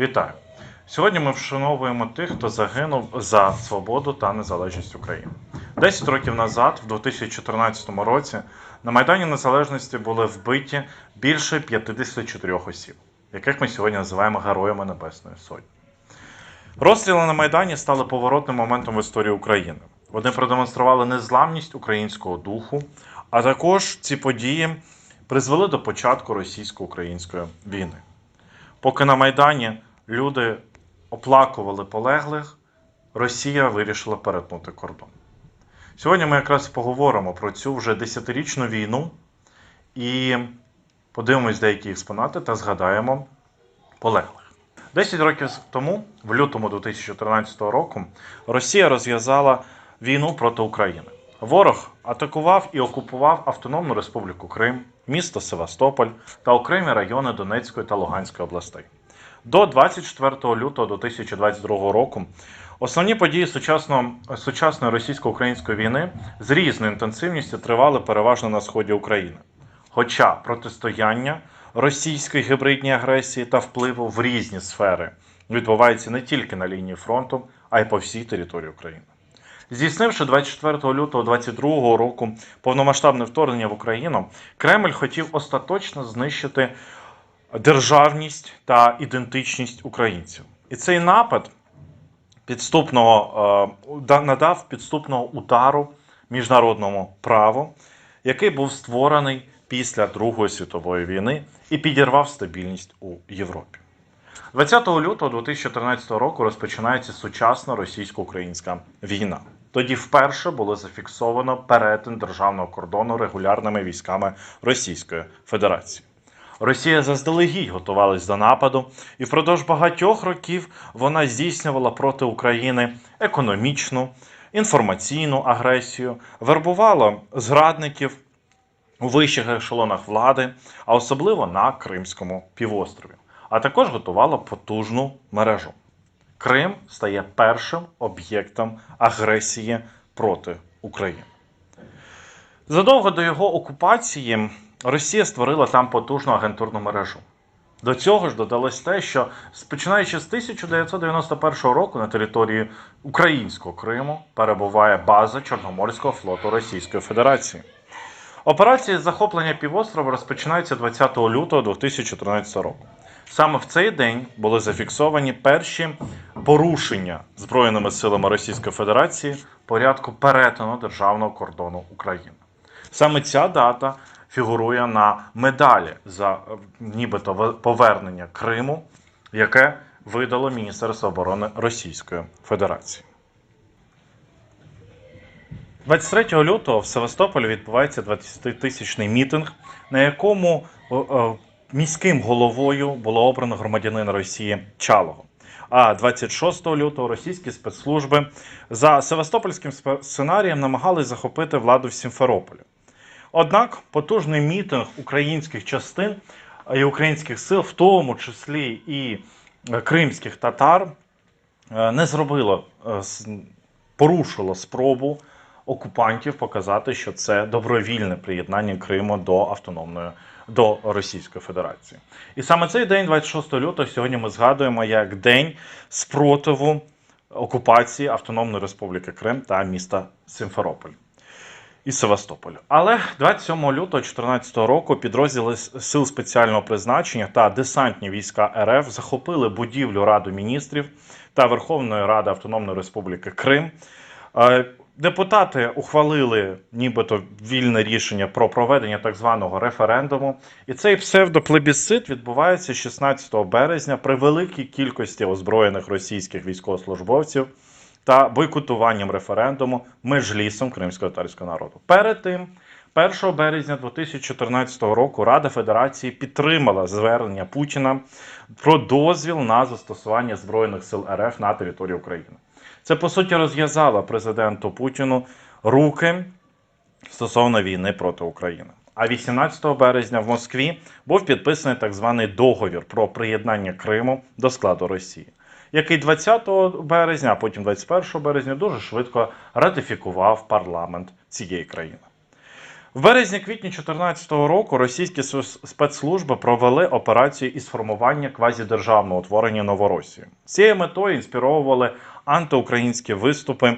Вітаю! Сьогодні ми вшановуємо тих, хто загинув за свободу та незалежність України. Десять років назад, в 2014 році, на Майдані Незалежності були вбиті більше 54 осіб, яких ми сьогодні називаємо Героями Небесної Сотні. Розстріли на Майдані стали поворотним моментом в історії України. Вони продемонстрували незламність українського духу, а також ці події призвели до початку російсько-української війни. Поки на Майдані люди оплакували полеглих, Росія вирішила перетнути кордон. Сьогодні ми якраз поговоримо про цю вже десятирічну війну і подивимось деякі експонати та згадаємо полеглих. Десять років тому, в лютому 2014 року, Росія розв'язала війну проти України. Ворог атакував і окупував Автономну Республіку Крим, місто Севастополь та окремі райони Донецької та Луганської областей. До 24 лютого 2022 року основні події сучасного, сучасної російсько-української війни з різною інтенсивністю тривали переважно на сході України. Хоча протистояння російської гібридній агресії та впливу в різні сфери відбувається не тільки на лінії фронту, а й по всій території України. Здійснивши 24 лютого 2022 року повномасштабне вторгнення в Україну, Кремль хотів остаточно знищити державність та ідентичність українців. І цей напад підступного е, да- надав підступного удару міжнародному праву, який був створений після Другої світової війни і підірвав стабільність у Європі. 20 лютого 2014 року розпочинається сучасна російсько-українська війна. Тоді вперше було зафіксовано перетин державного кордону регулярними військами Російської Федерації. Росія заздалегідь готувалась до нападу, і впродовж багатьох років вона здійснювала проти України економічну, інформаційну агресію, вербувала зрадників у вищих ешелонах влади, а особливо на Кримському півострові, а також готувала потужну мережу. Крим стає першим об'єктом агресії проти України. Задовго до його окупації Росія створила там потужну агентурну мережу. До цього ж додалось те, що починаючи з 1991 року на території українського Криму перебуває база Чорноморського флоту Російської Федерації. Операції з захоплення півострова розпочинаються 20 лютого 2014 року. Саме в цей день були зафіксовані перші порушення Збройними силами Російської Федерації порядку перетину державного кордону України. Саме ця дата фігурує на медалі за нібито повернення Криму, яке видало Міністерство оборони Російської Федерації. 23 лютого в Севастополі відбувається 20-тисячний мітинг, на якому міським головою було обрано громадянина Росії Чалого. А 26 лютого російські спецслужби за Севастопольським сценарієм намагались захопити владу в Сімферополі. Однак потужний мітинг українських частин і українських сил, в тому числі і е, кримських татар, е, не зробило е, порушило спробу окупантів показати, що це добровільне приєднання Криму до автономної до Російської Федерації. І саме цей день, 26 лютого, сьогодні ми згадуємо як день спротиву окупації Автономної Республіки Крим та міста Симферополь і Севастополю. Але 27 лютого 2014 року підрозділи сил спеціального призначення та десантні війська РФ захопили будівлю Ради міністрів та Верховної Ради Автономної Республіки Крим. Депутати ухвалили нібито вільне рішення про проведення так званого референдуму, і цей псевдоплебісцит відбувається 16 березня при великій кількості озброєних російських військовослужбовців та бойкотуванням референдуму межлісом кримсько-татарського народу. Перед тим, 1 березня 2014 року Рада Федерації підтримала звернення Путіна про дозвіл на застосування збройних сил РФ на території України. Це по суті розв'язало президенту Путіну руки стосовно війни проти України. А 18 березня в Москві був підписаний так званий договір про приєднання Криму до складу Росії, який 20 березня, а потім 21 березня дуже швидко ратифікував парламент цієї країни. В березні-квітні 2014 року російські спецслужби провели операцію із формування квазідержавного утворення Новоросії. З цією метою інспіровували антиукраїнські виступи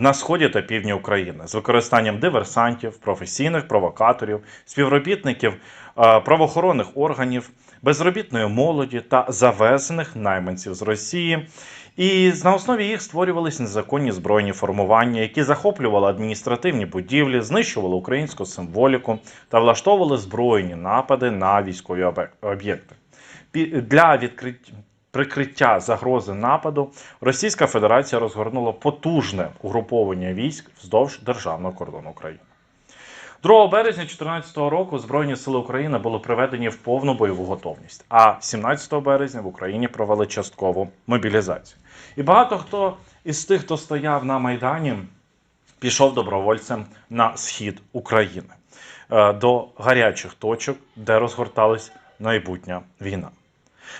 на сході та півдні України з використанням диверсантів, професійних провокаторів, співробітників е, правоохоронних органів, безробітної молоді та завезених найманців з Росії. І на основі їх створювалися незаконні збройні формування, які захоплювали адміністративні будівлі, знищували українську символіку та влаштовували збройні напади на військові об'єкти. Для відкриття прикриття загрози нападу Російська Федерація розгорнула потужне угруповання військ вздовж державного кордону України. 2 березня 2014 року Збройні сили України були приведені в повну бойову готовність, а 17 березня в Україні провели часткову мобілізацію. І багато хто із тих, хто стояв на Майдані, пішов добровольцем на схід України е, до гарячих точок, де розгорталась майбутня війна.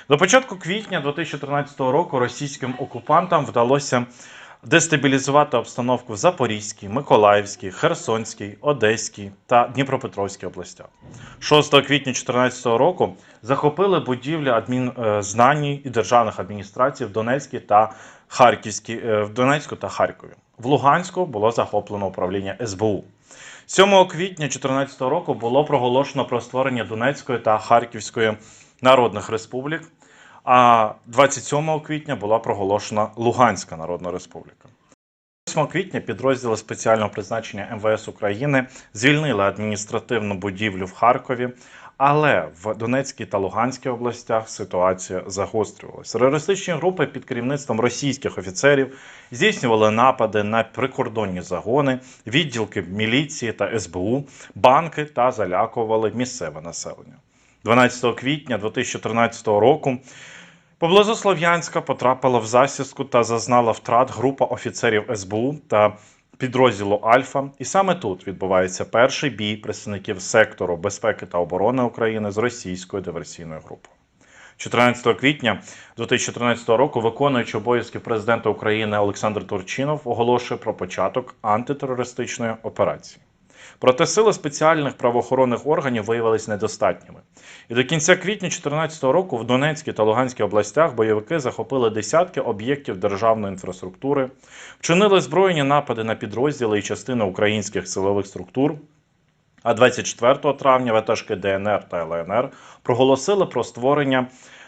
До початку квітня 2013 року російським окупантам вдалося дестабілізувати обстановку в Запорізькій, Миколаївській, Херсонській, Одеській та Дніпропетровській областях. 6 квітня 2014 року захопили будівлі адмінзнаній і державних адміністрацій в Донецькій та Харківській, е, в Донецьку та Харкові. В Луганську було захоплено управління СБУ. 7 квітня 2014 року було проголошено про створення Донецької та Харківської народних республік. А 27 квітня була проголошена Луганська Народна Республіка. 8 квітня підрозділи спеціального призначення МВС України звільнили адміністративну будівлю в Харкові, але в Донецькій та Луганській областях ситуація загострювалася. Терористичні групи під керівництвом російських офіцерів здійснювали напади на прикордонні загони, відділки міліції та СБУ, банки та залякували місцеве населення. 12 квітня 2013 року поблизу Слов'янська потрапила в засідку та зазнала втрат група офіцерів СБУ та підрозділу Альфа. І саме тут відбувається перший бій представників сектору безпеки та оборони України з російською диверсійною групою. 14 квітня 2013 року виконуючий обов'язки президента України Олександр Турчинов оголошує про початок антитерористичної операції. Проте сили спеціальних правоохоронних органів виявилися недостатніми. І до кінця квітня 2014 року в Донецькій та Луганській областях бойовики захопили десятки об'єктів державної інфраструктури, вчинили збройні напади на підрозділи і частини українських силових структур. А 24 травня ватажки ДНР та ЛНР проголосили про створення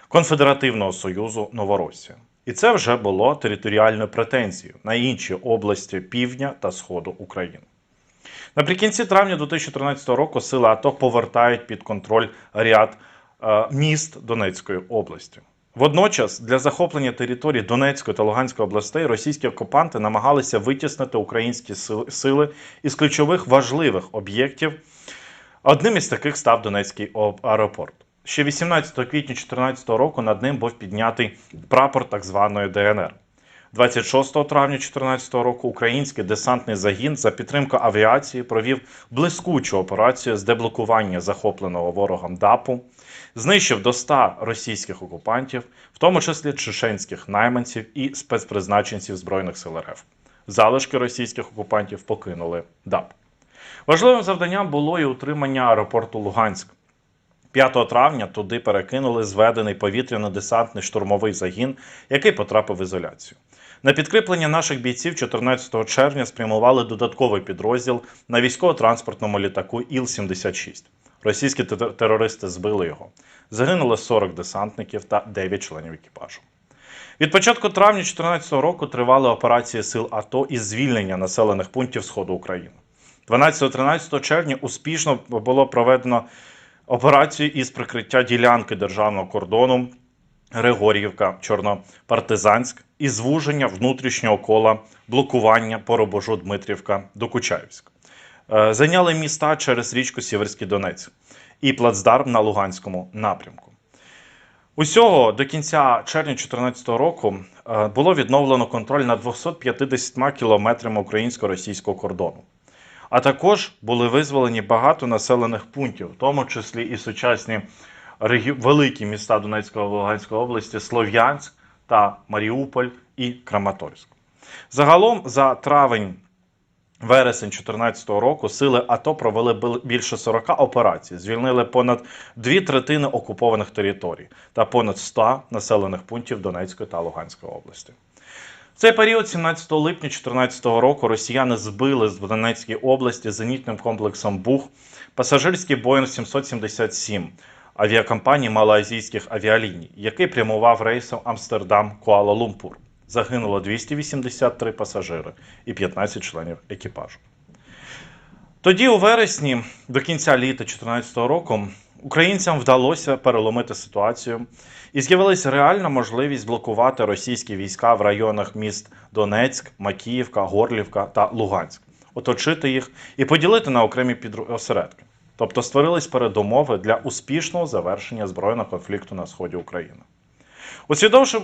Конфедеративного Союзу Новоросія. І це вже було територіальною претензією на інші області півдня та сходу України. Наприкінці травня 2013 року сили АТО повертають під контроль ряд е, міст Донецької області. Водночас для захоплення території Донецької та Луганської областей російські окупанти намагалися витіснити українські сили із ключових важливих об'єктів. Одним із таких став Донецький аеропорт. Ще 18 квітня 2014 року над ним був піднятий прапор так званої ДНР. 26 травня 2014 року український десантний загін за підтримку авіації провів блискучу операцію з деблокування захопленого ворогом ДАПу, знищив до 100 російських окупантів, в тому числі чеченських найманців і спецпризначенців Збройних сил РФ. Залишки російських окупантів покинули ДАП. Важливим завданням було і утримання аеропорту Луганськ. 5 травня туди перекинули зведений повітряно-десантний штурмовий загін, який потрапив в ізоляцію. На підкріплення наших бійців 14 червня спрямували додатковий підрозділ на військово-транспортному літаку Іл-76. Російські терористи збили його. Загинули 40 десантників та 9 членів екіпажу. Від початку травня 2014 року тривали операції сил АТО із звільнення населених пунктів Сходу України. 12-13 червня успішно було проведено операцію із прикриття ділянки державного кордону Григорівка, Чорнопартизанськ і звуження внутрішнього кола блокування Поробожу Дмитрівка Докучаївськ. Е, Зайняли міста через річку Сіверський Донець і плацдарм на Луганському напрямку. Усього до кінця червня 2014 року е, було відновлено контроль над 250 кілометрами українсько-російського кордону. А також були визволені багато населених пунктів, в тому числі і сучасні великі міста Донецької та Луганської області Слов'янськ та Маріуполь і Краматорськ. Загалом за травень вересень 2014 року сили АТО провели більше 40 операцій, звільнили понад дві третини окупованих територій та понад 100 населених пунктів Донецької та Луганської області. В цей період, 17 липня 2014 року, росіяни збили з Донецькій області зенітним комплексом Бух пасажирський Боїнг 777 авіакомпанії малоазійських авіаліній, який прямував рейсом Амстердам-Куала-Лумпур. Загинуло 283 пасажири і 15 членів екіпажу. Тоді, у вересні, до кінця літа 2014 року, українцям вдалося переломити ситуацію і з'явилася реальна можливість блокувати російські війська в районах міст Донецьк, Макіївка, Горлівка та Луганськ, оточити їх і поділити на окремі підру- осередки. Тобто створились передумови для успішного завершення збройного конфлікту на сході України.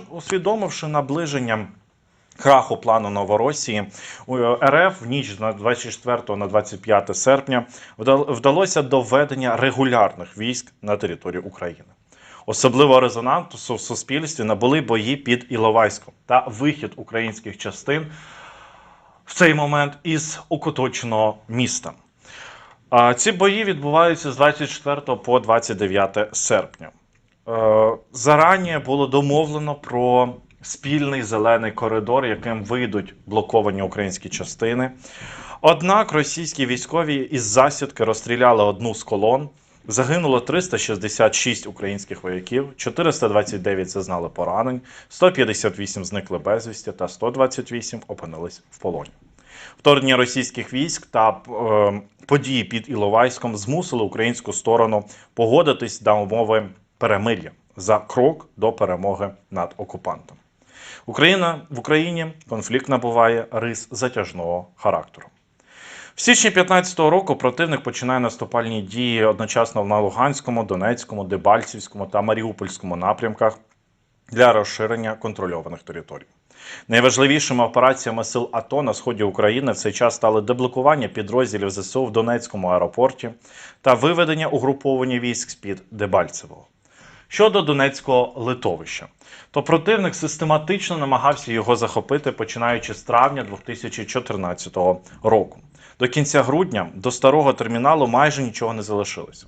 Усвідомивши, наближення краху плану Новоросії, у РФ в ніч на 24 на 25 серпня вда- вдалося доведення регулярних військ на територію України. Особливо резонансу в суспільстві набули бої під Іловайськом та вихід українських частин в цей момент із окуточеного міста. Ці бої відбуваються з 24 по 29 серпня. Е, Зарані було домовлено про спільний зелений коридор, яким вийдуть блоковані українські частини. Однак російські військові із засідки розстріляли одну з колон. Загинуло 366 українських вояків, 429 зазнали поранень, 158 зникли безвісті та 128 опинились в полоні. Вторгнення російських військ та е, події під Іловайськом змусили українську сторону погодитись на умови перемир'я за крок до перемоги над окупантом. Україна в Україні конфлікт набуває рис затяжного характеру. В січні 2015 року противник починає наступальні дії одночасно на Луганському, Донецькому, Дебальцівському та Маріупольському напрямках для розширення контрольованих територій. Найважливішими операціями сил АТО на сході України в цей час стали деблокування підрозділів ЗСУ в Донецькому аеропорті та виведення угруповання військ з-під Дебальцевого. Щодо Донецького литовища, то противник систематично намагався його захопити, починаючи з травня 2014 року. До кінця грудня до старого терміналу майже нічого не залишилося.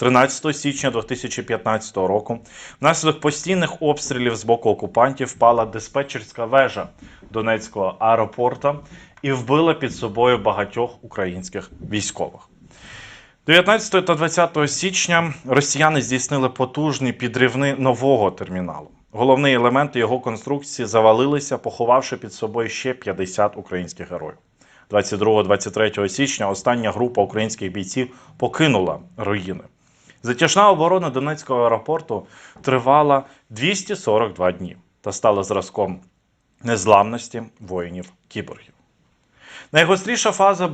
13 січня 2015 року внаслідок постійних обстрілів з боку окупантів впала диспетчерська вежа Донецького аеропорта і вбила під собою багатьох українських військових. 19 та 20 січня росіяни здійснили потужні підривни нового терміналу. Головні елементи його конструкції завалилися, поховавши під собою ще 50 українських героїв. 22-23 січня остання група українських бійців покинула руїни. Затяжна оборона Донецького аеропорту тривала 242 дні та стала зразком незламності воїнів кіборгів. Найгостріша фаза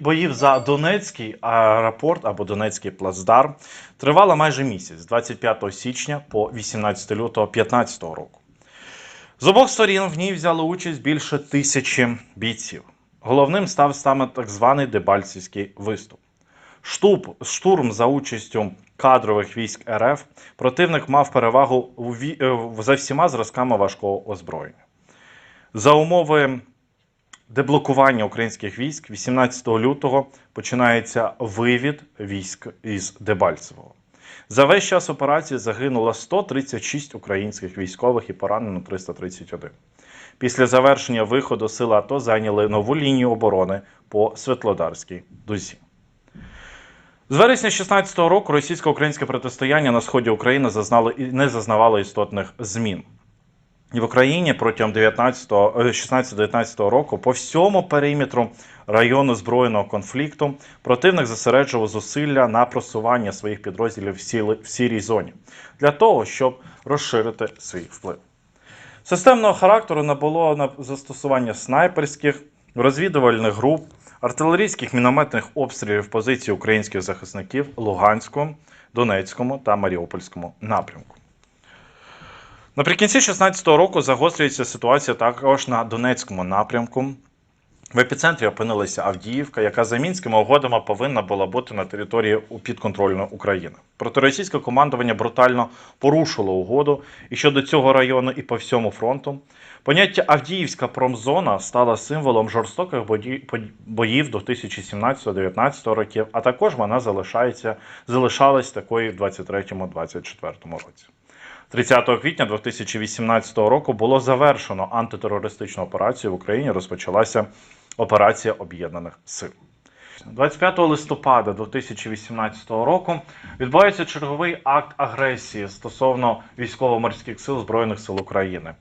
боїв за Донецький аеропорт або Донецький плацдарм тривала майже місяць з 25 січня по 18 лютого 2015 року. З обох сторін в ній взяли участь більше тисячі бійців. Головним став саме так званий Дебальцівський виступ. Штуб, штурм за участю кадрових військ РФ противник мав перевагу е, за всіма зразками важкого озброєння. За умови деблокування українських військ 18 лютого починається вивід військ із Дебальцевого. За весь час операції загинуло 136 українських військових і поранено 331. Після завершення виходу сили АТО зайняли нову лінію оборони по Світлодарській дузі. З вересня 2016 року російсько-українське протистояння на сході України зазнало і не зазнавало істотних змін. І в Україні протягом 19 е, 16-19 року по всьому периметру району збройного конфлікту противник зосереджував зусилля на просування своїх підрозділів в, сілі- в сірій зоні для того, щоб розширити свій вплив. Системного характеру набуло на застосування снайперських, розвідувальних груп, артилерійських мінометних обстрілів позицій українських захисників Луганському, Донецькому та Маріупольському напрямку. Наприкінці 2016 року загострюється ситуація також на Донецькому напрямку. В епіцентрі опинилася Авдіївка, яка за мінськими угодами повинна була бути на території підконтрольної України. Проте російське командування брутально порушило угоду і щодо цього району і по всьому фронту. Поняття Авдіївська промзона стала символом жорстоких боїв до 2017-2019 років, а також вона залишається, залишалась такою в 2023-2024 році. 30 квітня 2018 року було завершено антитерористичну операцію в Україні. Розпочалася операція Об'єднаних Сил. 25 листопада 2018 року відбувається черговий акт агресії стосовно військово-морських сил Збройних сил України.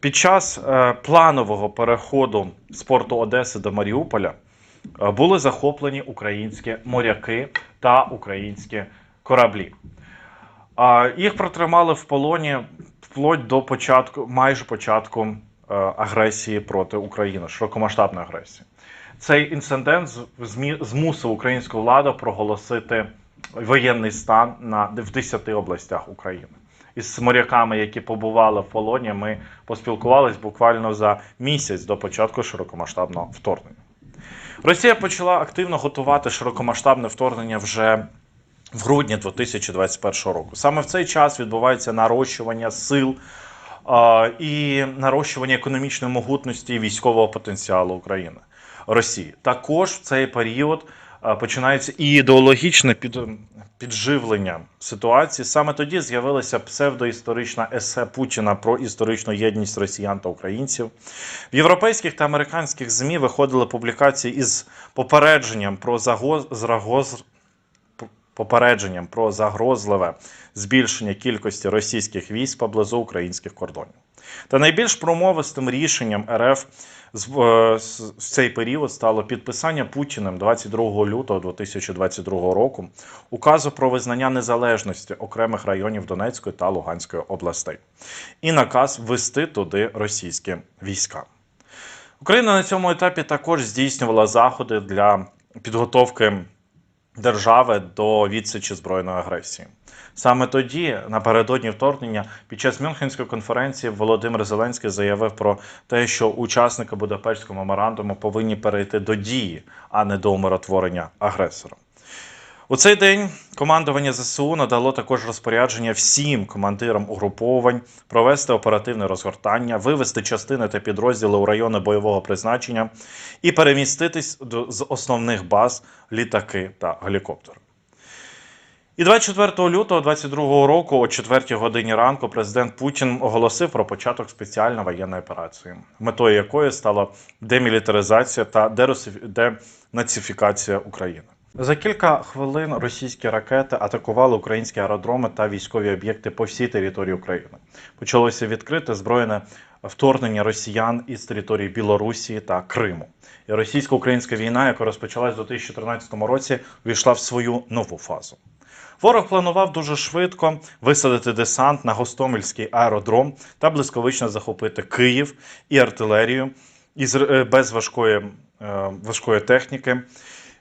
Під час е, планового переходу з порту Одеси до Маріуполя е, були захоплені українські моряки та українські кораблі. Їх протримали в полоні вплоть до початку, майже початку е, агресії проти України, широкомасштабної агресії. Цей інцидент змусив українську владу проголосити воєнний стан на в 10 областях України. Із моряками, які побували в полоні, ми поспілкувались буквально за місяць до початку широкомасштабного вторгнення. Росія почала активно готувати широкомасштабне вторгнення вже в грудні 2021 року. Саме в цей час відбувається нарощування сил і нарощування економічної могутності і військового потенціалу України Росії. Також в цей період починається і ідеологічне під, підживлення ситуації. Саме тоді з'явилася псевдоісторична есе Путіна про історичну єдність росіян та українців. В європейських та американських ЗМІ виходили публікації із попередженням про загоз, зрагоз, попередженням про загрозливе збільшення кількості російських військ поблизу українських кордонів. Та найбільш промовистим рішенням РФ е, в цей період стало підписання Путіним 22 лютого 2022 року указу про визнання незалежності окремих районів Донецької та Луганської областей і наказ ввести туди російські війська. Україна на цьому етапі також здійснювала заходи для підготовки держави до відсічі збройної агресії. Саме тоді, напередодні вторгнення, під час Мюнхенської конференції Володимир Зеленський заявив про те, що учасники Будапештського меморандуму повинні перейти до дії, а не до умиротворення агресора. У цей день командування ЗСУ надало також розпорядження всім командирам угруповань провести оперативне розгортання, вивести частини та підрозділи у райони бойового призначення і переміститись з основних баз літаки та гелікоптери. І 24 лютого 2022 року, о 4 годині ранку, президент Путін оголосив про початок спеціальної воєнної операції, метою якої стала демілітаризація та денацифікація України. За кілька хвилин російські ракети атакували українські аеродроми та військові об'єкти по всій території України. Почалося відкрите збройне вторгнення росіян із території Білорусі та Криму. І російсько-українська війна, яка розпочалась у 2014 році, увійшла в свою нову фазу. Ворог планував дуже швидко висадити десант на Гостомельський аеродром та блискавично захопити Київ і артилерію із е, без важкої, е, важкої техніки.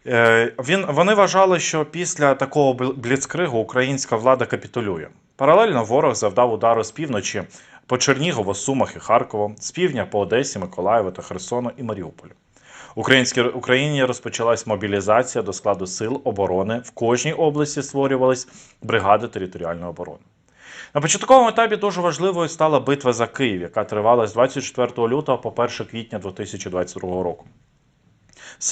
Е, Він вони вважали, що після такого бліцкригу українська влада капітулює. Паралельно ворог завдав удару з півночі по Чернігову, Сумах і Харкову, з півдня по Одесі, Миколаєву та Херсону і Маріуполю. Українській Україні розпочалась мобілізація до складу сил оборони. В кожній області створювались бригади територіальної оборони. На початковому етапі дуже важливою стала битва за Київ, яка тривала з 24 лютого по 1 квітня 2022 року.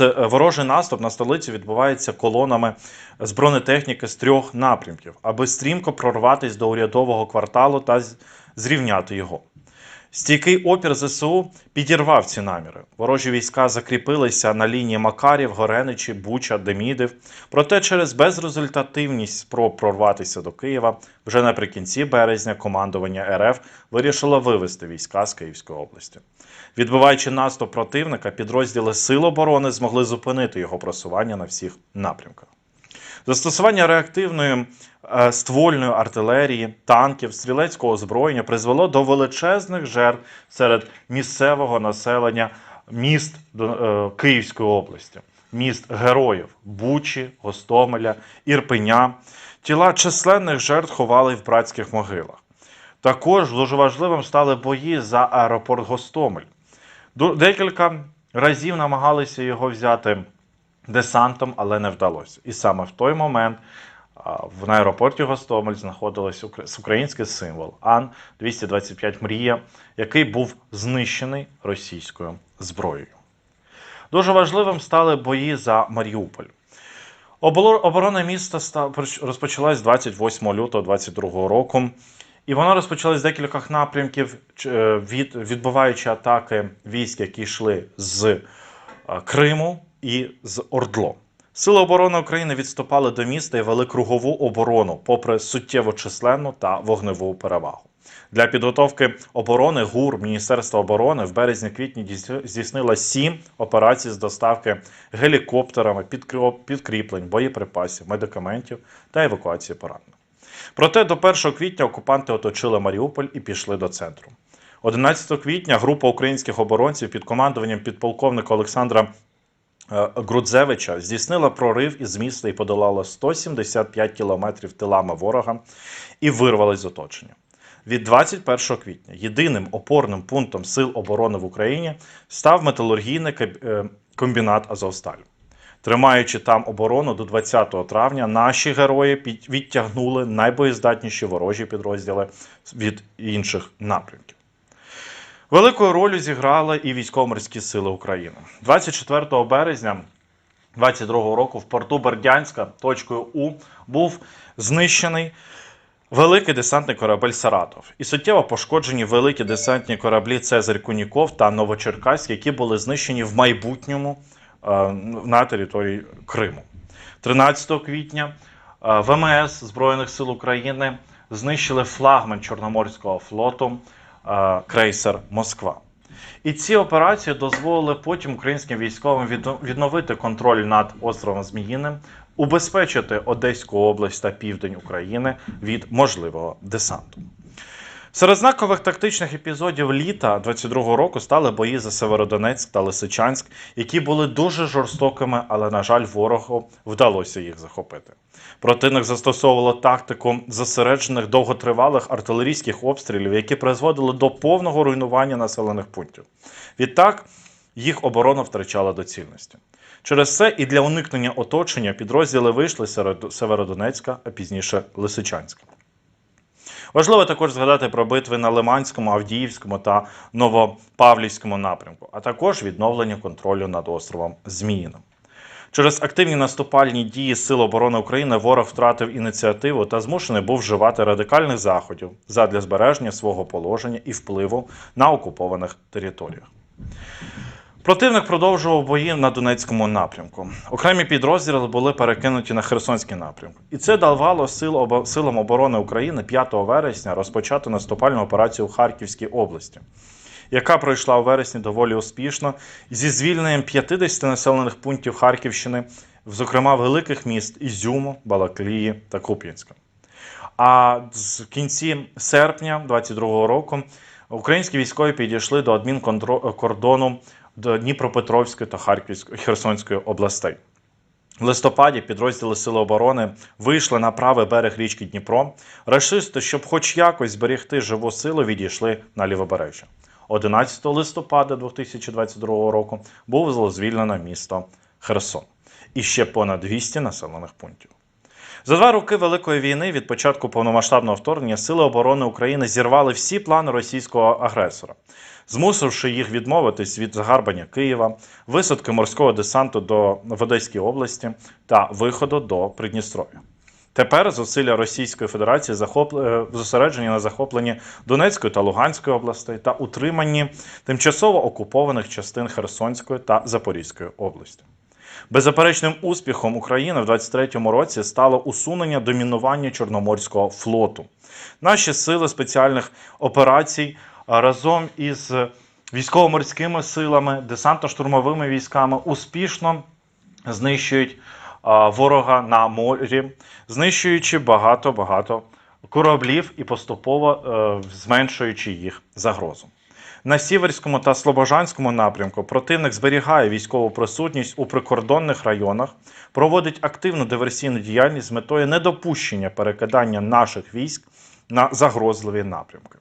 Е, Ворожий наступ на столицю відбувається колонами з бронетехніки з трьох напрямків, аби стрімко прорватися до урядового кварталу та зрівняти його. Стійкий опір ЗСУ підірвав ці наміри. Ворожі війська закріпилися на лінії Макарів, Гореничі, Буча, Демідів. Проте через безрезультативність спроб прорватися до Києва вже наприкінці березня командування РФ вирішило вивести війська з Київської області. Відбиваючи наступ противника, підрозділи Сил оборони змогли зупинити його просування на всіх напрямках. Застосування реактивної е, ствольної артилерії, танків, стрілецького озброєння призвело до величезних жертв серед місцевого населення міст е, Київської області, міст героїв Бучі, Гостомеля, Ірпеня. Тіла численних жертв ховали в братських могилах. Також дуже важливим стали бої за аеропорт Гостомель. Декілька разів намагалися його взяти десантом, але не вдалося. І саме в той момент В аеропорті Гостомель знаходилось український символ Ан 225 Мрія, який був знищений російською зброєю. Дуже важливим стали бої за Маріуполь. Оборона міста розпочалась 28 лютого 22 року, і вона розпочалась з декількох напрямків, е, від, відбиваючи атаки військ, які йшли з е, Криму і з Ордло. Сили оборони України відступали до міста і вели кругову оборону, попри суттєво численну та вогневу перевагу. Для підготовки оборони ГУР Міністерства оборони в березні-квітні здійснила сім операцій з доставки гелікоптерами, підкріплень, боєприпасів, медикаментів та евакуації поранених. Проте до 1 квітня окупанти оточили Маріуполь і пішли до центру. 11 квітня група українських оборонців під командуванням підполковника Олександра Грудзевича здійснила прорив із міста і подолала 175 кілометрів тилами ворога і вирвалась з оточення. Від 21 квітня єдиним опорним пунктом сил оборони в Україні став металургійний е, комбінат Азовсталь. Тримаючи там оборону до 20 травня, наші герої відтягнули найбоєздатніші ворожі підрозділи від інших напрямків. Великою роль зіграли і військово-морські сили України. 24 березня 22 року в порту Бердянська точкою У був знищений великий десантний корабель Саратов і суттєво пошкоджені великі десантні кораблі Цезарь Куніков та Новочеркаськ, які були знищені в майбутньому е, на території Криму. 13 квітня е, ВМС Збройних сил України знищили флагман Чорноморського флоту крейсер Москва. І ці операції дозволили потім українським військовим відно- відновити контроль над островом Зміїним, убезпечити Одеську область та південь України від можливого десанту. Серед знакових тактичних епізодів літа 22-го року стали бої за Северодонецьк та Лисичанськ, які були дуже жорстокими, але, на жаль, ворогу вдалося їх захопити. Противник застосовувало тактику зосереджених довготривалих артилерійських обстрілів, які призводили до повного руйнування населених пунктів. Відтак їх оборона втрачала доцільності. Через це і для уникнення оточення підрозділи вийшли серед Северодонецька, а пізніше Лисичанська. Важливо також згадати про битви на Лиманському, Авдіївському та Новопавлівському напрямку, а також відновлення контролю над островом Зміїним. Через активні наступальні дії Сил оборони України ворог втратив ініціативу та змушений був вживати радикальних заходів задля збереження свого положення і впливу на окупованих територіях. Противник продовжував бої на Донецькому напрямку. Окремі підрозділи були перекинуті на Херсонський напрямок. І це давало сил силам оборони України 5 вересня розпочати наступальну операцію в Харківській області, яка пройшла у вересні доволі успішно зі звільненням 50 населених пунктів Харківщини, зокрема великих міст Ізюму, Балаклії та Куп'янська. А з кінці серпня 22-го року українські військові підійшли до адмінкордону до Дніпропетровської та Харківської Херсонської областей. В листопаді підрозділи Сили оборони вийшли на правий берег річки Дніпро. Рашисти, щоб хоч якось зберегти живу силу, відійшли на лівобережжя. 11 листопада 2022 року було звільнено місто Херсон і ще понад 200 населених пунктів. За два роки Великої війни від початку повномасштабного вторгнення Сили оборони України зірвали всі плани російського агресора, змусивши їх відмовитись від загарбання Києва, висадки морського десанту до Одеській області та виходу до Придністров'я. Тепер зусилля Російської Федерації е, зосереджені на захопленні Донецької та Луганської областей та утриманні тимчасово окупованих частин Херсонської та Запорізької області. Беззаперечним успіхом України в 23-му році стало усунення домінування Чорноморського флоту. Наші сили спеціальних операцій разом із військово-морськими силами, десантно-штурмовими військами успішно знищують ворога на морі, знищуючи багато-багато кораблів і поступово е, зменшуючи їх загрозу. На Сіверському та Слобожанському напрямку противник зберігає військову присутність у прикордонних районах, проводить активну диверсійну діяльність з метою недопущення перекидання наших військ на загрозливі напрямки.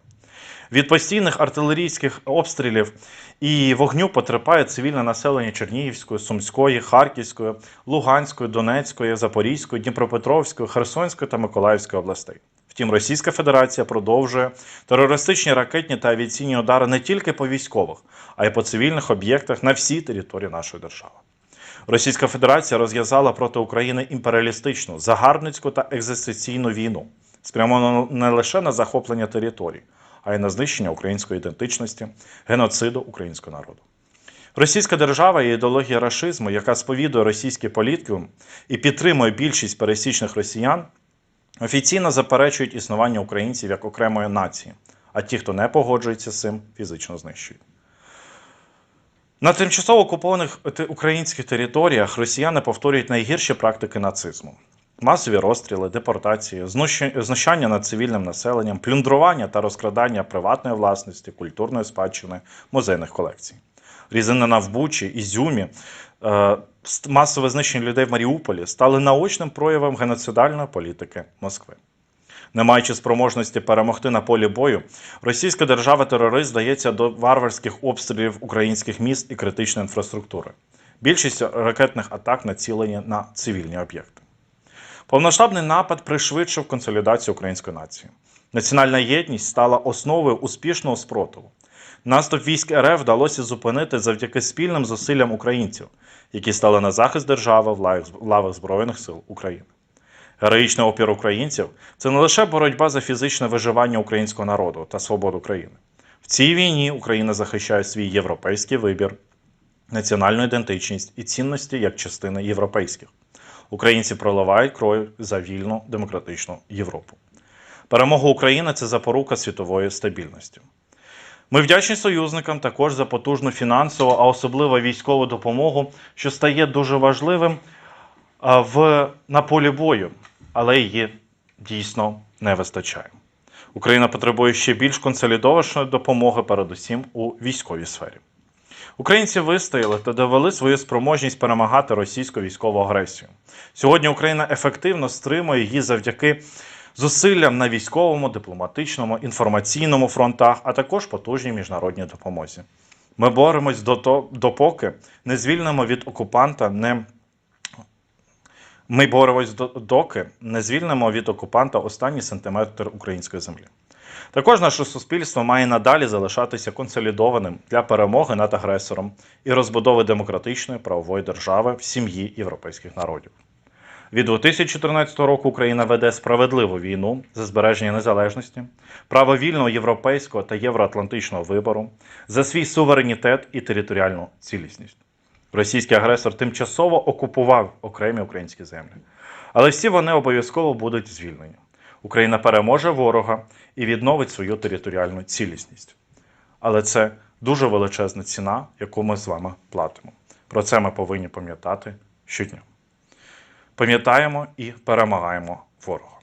Від постійних артилерійських обстрілів і вогню потерпає цивільне населення Чернігівської, Сумської, Харківської, Луганської, Донецької, Запорізької, Дніпропетровської, Херсонської та Миколаївської областей. Втім, Російська Федерація продовжує терористичні ракетні та авіаційні удари не тільки по військових, а й по цивільних об'єктах на всій території нашої держави. Російська Федерація розв'язала проти України імперіалістичну, загарбницьку та екзистенційну війну, спрямовану не лише на захоплення територій, а й на знищення української ідентичності, геноциду українського народу. Російська держава і ідеологія рашизму, яка сповідує російський політикум і підтримує більшість пересічних росіян, офіційно заперечують існування українців як окремої нації, а ті, хто не погоджується з цим, фізично знищують. На тимчасово окупованих українських територіях росіяни повторюють найгірші практики нацизму: масові розстріли, депортації, знущання над цивільним населенням, плюндрування та розкрадання приватної власності, культурної спадщини, музейних колекцій. Різанина в Бучі, Ізюмі, е, масове знищення людей в Маріуполі стали наочним проявом геноцидальної політики Москви. Не маючи спроможності перемогти на полі бою, російська держава-терорист здається до варварських обстрілів українських міст і критичної інфраструктури. Більшість ракетних атак націлені на цивільні об'єкти. Повноштабний напад пришвидшив консолідацію української нації. Національна єдність стала основою успішного спротиву. Наступ військ РФ вдалося зупинити завдяки спільним зусиллям українців, які стали на захист держави в лавах- Збройних сил України. Героїчний опір українців це не лише боротьба за фізичне виживання українського народу та свободу країни. В цій війні Україна захищає свій європейський вибір, національну ідентичність і цінності як частини європейських. Українці проливають кров за вільну демократичну Європу. Перемога України це запорука світової стабільності. Ми вдячні союзникам також за потужну фінансову, а особливо військову допомогу, що стає дуже важливим в, на полі бою, але її дійсно не вистачає. Україна потребує ще більш консолідованої допомоги, передусім у військовій сфері. Українці вистояли та довели свою спроможність перемагати російську військову агресію. Сьогодні Україна ефективно стримує її завдяки зусиллям на військовому, дипломатичному, інформаційному фронтах, а також потужній міжнародній допомозі. Ми боремось допоки не звільнимо від окупанта не ми боремось до- доки не звільнимо від окупанта останній сантиметр української землі. Також наше суспільство має надалі залишатися консолідованим для перемоги над агресором і розбудови демократичної правової держави в сім'ї європейських народів. Від 2014 року Україна веде справедливу війну за збереження незалежності, право вільного європейського та євроатлантичного вибору, за свій суверенітет і територіальну цілісність. Російський агресор тимчасово окупував окремі українські землі, але всі вони обов'язково будуть звільнені. Україна переможе ворога і відновить свою територіальну цілісність. Але це дуже величезна ціна, яку ми з вами платимо. Про це ми повинні пам'ятати щодня. Пам'ятаємо і перемагаємо ворога.